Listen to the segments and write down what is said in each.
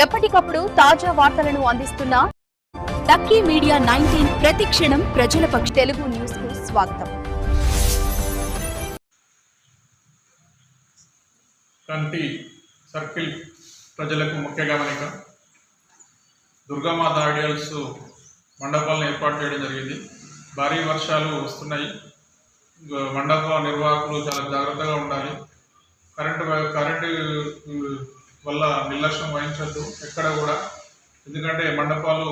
ఎప్పటికప్పుడు తాజా వార్తలను అందిస్తున్న లక్కీ మీడియా నైన్టీన్ ప్రతి క్షణం ప్రజల పక్ష తెలుగు న్యూస్కు స్వాగతం. కంటి సర్కిల్ ప్రజలకు ముఖ్య గమనిక. దుర్గామాత ఐడియల్స్ మండపాలను ఏర్పాటు చేయడం జరిగింది. భారీ వర్షాలు వస్తున్నాయి. గ- మండప నిర్వాహకులు చాలా జాగ్రత్తగా ఉండాలి. కరెంటు వ- కరెంటు వల్ల నిర్లక్ష్యం వహించద్దు ఎక్కడ కూడా. ఎందుకంటే మండపాలు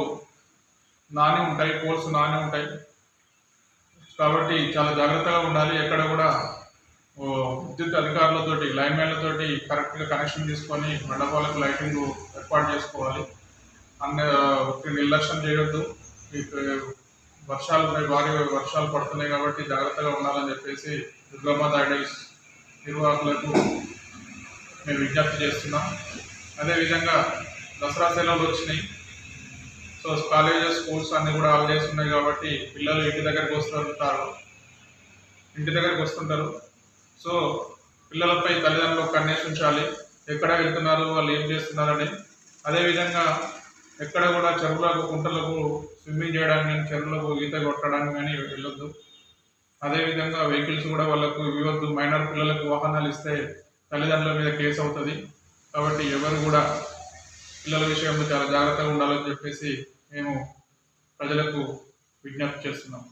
నాని ఉంటాయి పోల్స్ నాని ఉంటాయి. కాబట్టి చాలా జాగ్రత్తగా ఉండాలి. ఎక్కడ కూడా విద్యుత్ అధికారులతోటి లైన్ మ్యాన్లతోటి కరెక్ట్గా కనెక్షన్ తీసుకొని మండపాలకు లైటింగ్ ఏర్పాటు చేసుకోవాలి. అన్న ఒకటి నిర్లక్ష్యం చేయొద్దు. వర్షాలు ఉన్నాయి భారీ వర్షాలు పడుతున్నాయి కాబట్టి జాగ్రత్తగా ఉండాలని చెప్పేసి దుర్గామాత ఐడైస్ నిర్వాహకులకు మేము విజ్ఞప్తి చేస్తున్నాం. అదేవిధంగా దసరా సెలవులు వచ్చినాయి. సో కాలేజెస్ స్కూల్స్ అన్నీ కూడా హాలిడేస్ ఉన్నాయి కాబట్టి పిల్లలు ఇంటి దగ్గరికి వస్తుంటారు. ఇంటి దగ్గరికి వస్తుంటారు. సో పిల్లలపై తల్లిదండ్రులు కన్నేసి ఉంచాలి. ఎక్కడ వెళ్తున్నారు వాళ్ళు ఏం చేస్తున్నారని. అదేవిధంగా ఎక్కడ కూడా చెరువులకు కుంటలకు స్విమ్మింగ్ చేయడానికి కానీ చెరువులకు ఈత కొట్టడానికి కానీ వెళ్ళొద్దు. అదేవిధంగా వెహికల్స్ కూడా వాళ్ళకు ఇవ్వద్దు. మైనర్ పిల్లలకు వాహనాలు ఇస్తే తల్లిదండ్రుల మీద కేసు అవుతుంది. కాబట్టి ఎవరు కూడా పిల్లల విషయంలో చాలా జాగ్రత్తగా ఉండాలని చెప్పేసి మేము ప్రజలకు విజ్ఞప్తి చేస్తున్నాం.